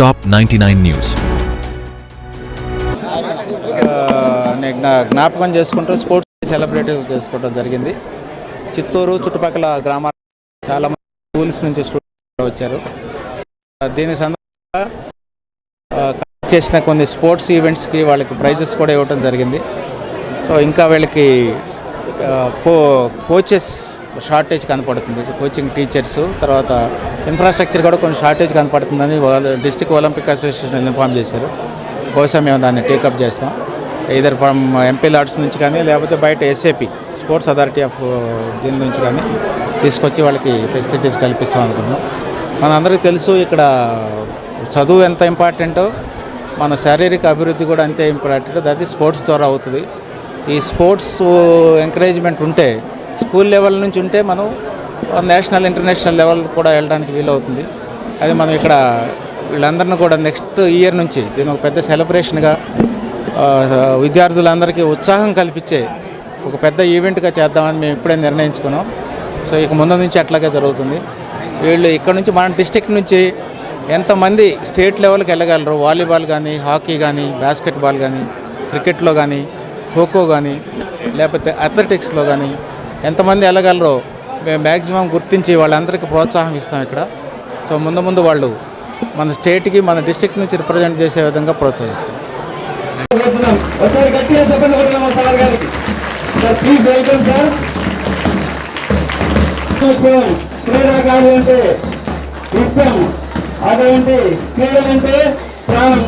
Top 99 nine news. నేను జ్ఞాపకం చేసుకుంటూ స్పోర్ట్స్ సెలబ్రేట్ చేసుకోవడం జరిగింది. చిత్తూరు చుట్టుపక్కల గ్రామాల చాలా మంది స్కూల్స్ నుంచి స్టూడెంట్స్ వచ్చారు. దీని సందర్భంగా చేసిన కొన్ని స్పోర్ట్స్ ఈవెంట్స్కి వాళ్ళకి ప్రైజెస్ కూడా ఇవ్వడం జరిగింది. సో ఇంకా వీళ్ళకి కో కోచెస్ షార్టేజ్ కనపడుతుంది. కోచింగ్ టీచర్స్ తర్వాత ఇన్ఫ్రాస్ట్రక్చర్ కూడా కొంచెం షార్టేజ్ కనపడుతుందని వాళ్ళ డిస్టిక్ ఒలింపిక్ అసోసియేషన్ ఇన్ఫార్మ్ చేశారు. బహుశా మేము దాన్ని టేకప్ చేస్తాం. ఇదర్ ఫ్రమ్ ఎంపీ లాడ్స్ నుంచి కానీ లేకపోతే బయట ఎస్ఏపి స్పోర్ట్స్ అథారిటీ ఆఫ్ దీని నుంచి కానీ తీసుకొచ్చి వాళ్ళకి ఫెసిలిటీస్ కల్పిస్తాం అనుకుంటున్నాం. మనందరికీ తెలుసు ఇక్కడ చదువు ఎంత ఇంపార్టెంటో మన శారీరక అభివృద్ధి కూడా అంతే ఇంపార్టెంట్ అది స్పోర్ట్స్ ద్వారా అవుతుంది. ఈ స్పోర్ట్స్ ఎంకరేజ్మెంట్ uh, ఉంటే స్కూల్ లెవెల్ నుంచి ఉంటే మనం నేషనల్ ఇంటర్నేషనల్ లెవెల్ కూడా వెళ్ళడానికి వీలవుతుంది. అది మనం ఇక్కడ వీళ్ళందరిని కూడా నెక్స్ట్ ఇయర్ నుంచి దీని ఒక పెద్ద సెలబ్రేషన్గా విద్యార్థులందరికీ ఉత్సాహం కల్పించే ఒక పెద్ద ఈవెంట్గా చేద్దామని మేము ఇప్పుడే నిర్ణయించుకున్నాం. సో ఇక ముందు నుంచి అట్లాగే జరుగుతుంది. వీళ్ళు ఇక్కడ నుంచి మన డిస్టిక్ నుంచి ఎంతమంది స్టేట్ లెవెల్కి వెళ్ళగలరు? వాలీబాల్ కానీ హాకీ కానీ బాస్కెట్బాల్ కానీ క్రికెట్లో కానీ ఖోఖో కానీ లేకపోతే అథ్లెటిక్స్లో కానీ ఎంతమంది వెళ్ళగలరో మేము మ్యాక్సిమం గుర్తించి వాళ్ళందరికీ ప్రోత్సాహం ఇస్తాం ఇక్కడ. సో ముందు ముందు వాళ్ళు మన స్టేట్కి మన డిస్టిక్ నుంచి రిప్రజెంట్ చేసే విధంగా ప్రోత్సహిస్తాం. క్రీడాకారులు అంటే ఇష్టం అటువంటి క్రీడలంటే ప్రాణం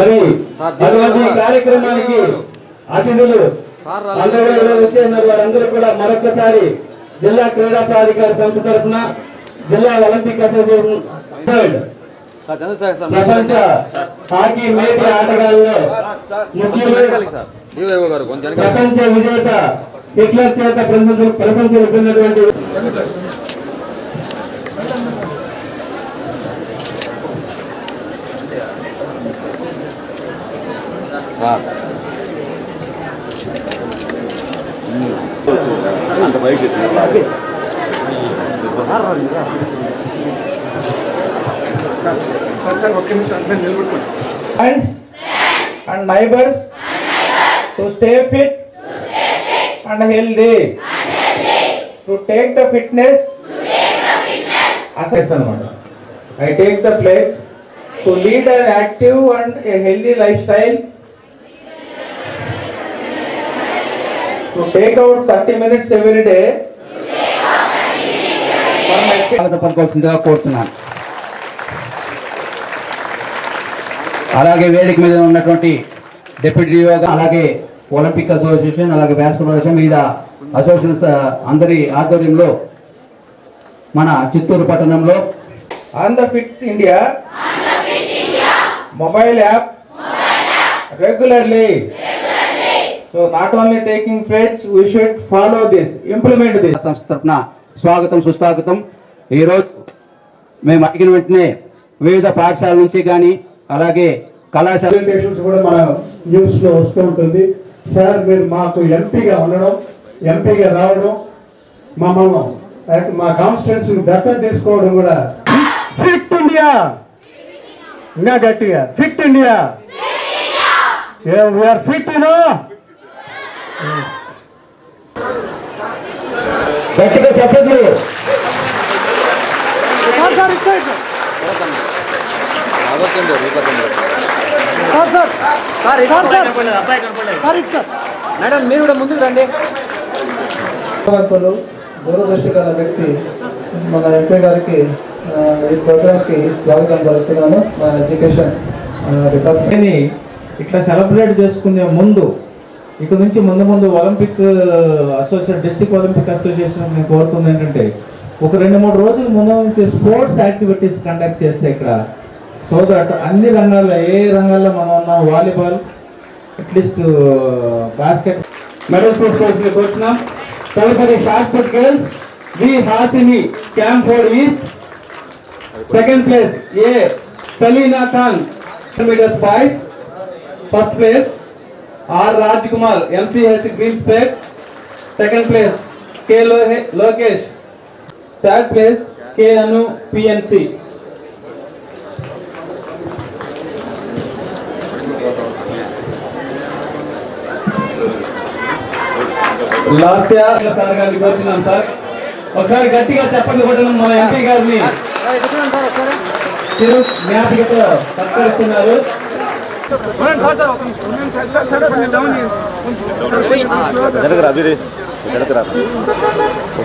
మరి అటువంటి కార్యక్రమానికి అతిథులు అందరూ వారందరూ కూడా మరొకసారి జిల్లా క్రీడా ప్రాధికార సంస్థ తరఫున జిల్లా ఒలింపిక్ అసోసియేషన్ ప్రపంచ హాకీ మేటి ఆటగాళ్ళలో ముఖ్యులు ప్రపంచ విజేత హిట్లర్ చేత ప్రశంసలు ప్రశంసలు పొందినటువంటి friends and neighbors to stay fit and healthy to take the fitness assess అన్నమాట I take the pledge to lead an active and a healthy lifestyle to take out 30 minutes every day. for my స్వాగతం పలుకోవాల్సిందిగా కోరుతున్నాను. అలాగే వేదిక మీద ఉన్నటువంటి deputy అలాగే Olympic association అలాగే basketball association వివిధ అసోసియేషన్స్ అందరి ఆధ్వర్యంలో మన చిత్తూరు పట్టణంలో on the Fit India. Mobile app. Regularly. So not only taking pledge, we should follow this, implement this. సంస్థ తరఫున స్వాగతం సుస్వాగతం. ఈరోజు మేము అడిగిన వెంటనే వివిధ పాఠశాల నుంచి కానీ అలాగే కళాశాల ప్రెజెంటేషన్స్ కూడా మన న్యూస్లో వస్తూ ఉంటుంది. సార్ మీరు మాకు ఎంపీగా ఉండడం ఎంపీగా రావడం మమ్మల్ని like మా కాన్స్టిట్యున్సీ దత్తత తీసుకోవడం కూడా ఫిట్ ఇండియా! ఇంకా గట్టిగా fit India! We are fit you know గట్టిగా చెప్పండి భగవంతులు దూరదృష్టి గల వ్యక్తి మన ఎంపీ గారికి ఈ ప్రోగ్రామ్కి స్వాగతం పలుకుతున్నాను. మా ఎడ్యుకేషన్ డిపార్ట్మెంట్. ఇట్లా సెలబ్రేట్ చేసుకునే ముందు ఇక్కడ నుంచి ముందు ముందు Olympic association district Olympic association నేను కోరుతుంది ఏంటంటే ఒక రెండు మూడు రోజుల ముందు నుంచి స్పోర్ట్స్ యాక్టివిటీస్ కండక్ట్ చేస్తే ఇక్కడ సో దట్ అన్ని రంగాల్లో ఏ రంగాల్లో మనం ఉన్నాం వాలీబాల్ అట్లీస్ట్ బాస్కెట్ మెడల్ తీసుకోవాల్సింది వచ్చినాం తదుపరి shot girls V Hasini Camford east. Second place A Salina Khan meters boys. First place R Raj Kumar MCH green స్పేట్ second place K Lokesh third place K Anu PNC Lasya sir గారిని కోరుతున్నాం sir ఒకసారి గట్టిగా చెప్పండి కొట్టడం మన MP గారిని. చిరు జ్ఞాపికతో సత్కరిస్తున్నారు. Jangan kerap, jadi, jangan kerap. Kau